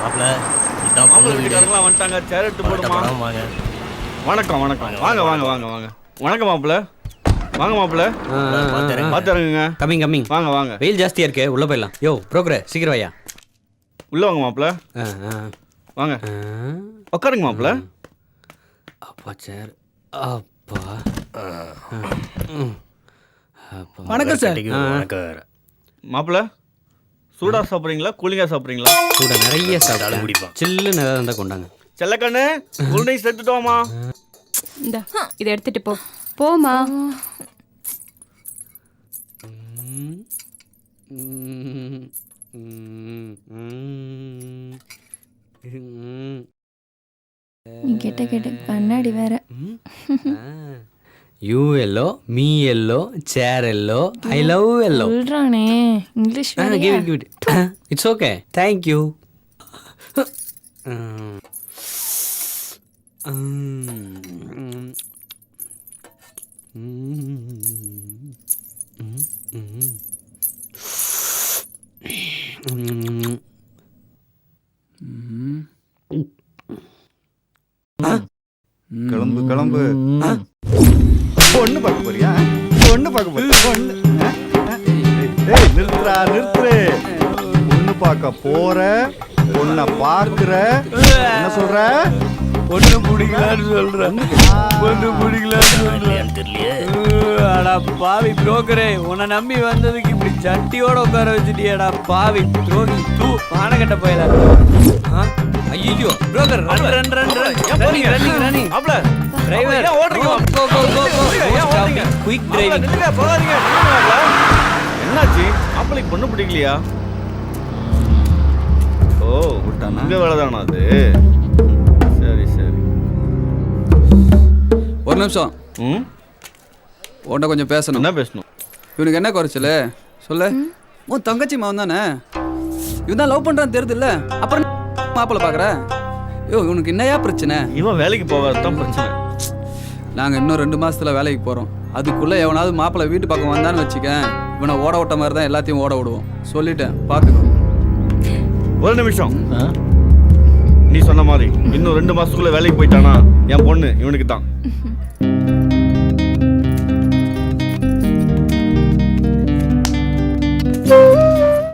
மாப்பிள இதான் பொண்ணு வீடு. வீட்டுக்காரங்களாம் வந்துட்டாங்க. சேர் எடுத்து போடுமா? படம் வாங்க. வணக்கம் வணக்கம். வாங்க வாங்க வாங்க. வாங்க வணக்கம் மாப்பிள்ள வாங்க மாப்பிள்ள பார்த்துறேன். பார்த்து இறங்குங்க கம்மிங் கம்மிங் வாங்க வாங்க. வெயில் ஜாஸ்தியா இருக்கு உள்ள போயிடலாம். யோ ப்ரோக்கரே சீக்கிரம் வையா. உள்ள வாங்க மாப்பிள்ள வாங்க. உட்காருங்க மாப்பிள்ள அப்பா சார். அப்பா. வணக்கம் சார். வணக்கம் மாப்பிள்ள சூடா சாப்பிட்றீங்களா? கூலிங்கா சாப்பிட்றீங்களா? கூட நிறைய தலை சாப்பிட்டேன் குடிப்பான். சில்லுன்னு ஏதாவது இருந்தால் கொண்டாங்க. செல்லக்கண்ணு கூல் ட்ரிங்க்ஸ் எடுத்துட்டு வாமா இந்த இதை எடுத்துட்டு போ. போமா. நீ கேட்ட கேட்ட கண்ணாடி வேற. You yellow me yellow chair yellow I love yellow சொல்றானே English? Give it give it it's okay thank you கிளம்பு கிளம்பு பொண்ணு பார்க்க போறியா? பொண்ணு பார்க்க போறியா? பொண்ணு? ஏய் நிறுத்துறா நிறுத்துரு பொண்ணு பார்க்க போற பொண்ணை பார்க்குற. என்ன சொல்ற? பொண்ணு பிடிக்கலான்னு சொல்றேன் பொண்ணு பிடிக்கலான்னு சொல்றேன் தெரியலையே. அடா பாவி புரோக்கரே உன்னை நம்பி வந்ததுக்கு இப்படி சட்டியோட உட்கார வச்சுட்டியடா பாவி துரோகி தூ மானகட்ட போயில. ஐயோ broker run run run run running running running மாப்பிள்ள டிரைவர் ஓடுறீங்க? கோ கோ கோ? குயிக் டிரைவிங் நில்லுங்க, போகாதீங்க. என்னாச்சு? மாப்பிள்ளைக்கு பொண்ணு பிடிக்கலையா? ஓ விட்டானா? உங்க வேலைதானா அது? சரி சரி. ஒரு நிமிஷம். ம்? உன்கிட்ட கொஞ்சம் பேசணும். என்ன பேசணும்? இவனுக்கு என்ன குறைச்சல? சொல்லு. உன் தங்கச்சி மாவன் தானே? இவன் தான் லவ் பண்ணுறான்னு தெரியுதுல்ல? அப்புறம் மாப்பிள்ளை பார்க்குற ஐயோ இவனுக்கு என்னையா பிரச்சனை? இவன் வேலைக்கு போகாது தான் பிரச்சனை. நாங்கள் இன்னும் ரெண்டு மாசத்துல வேலைக்கு போகிறோம் அதுக்குள்ளே எவனாவது மாப்பிள்ளை வீட்டு பக்கம் வந்தான்னு வச்சுக்க இவனை ஓட விட்ட மாதிரி தான் எல்லாத்தையும் ஓட விடுவோம். சொல்லிட்டேன். பார்த்துக்கோ ஒரு நிமிஷம். நீ சொன்ன மாதிரி இன்னும் ரெண்டு மாசத்துக்குள்ள வேலைக்கு போயிட்டானா? என் பொண்ணு இவனுக்கு தான்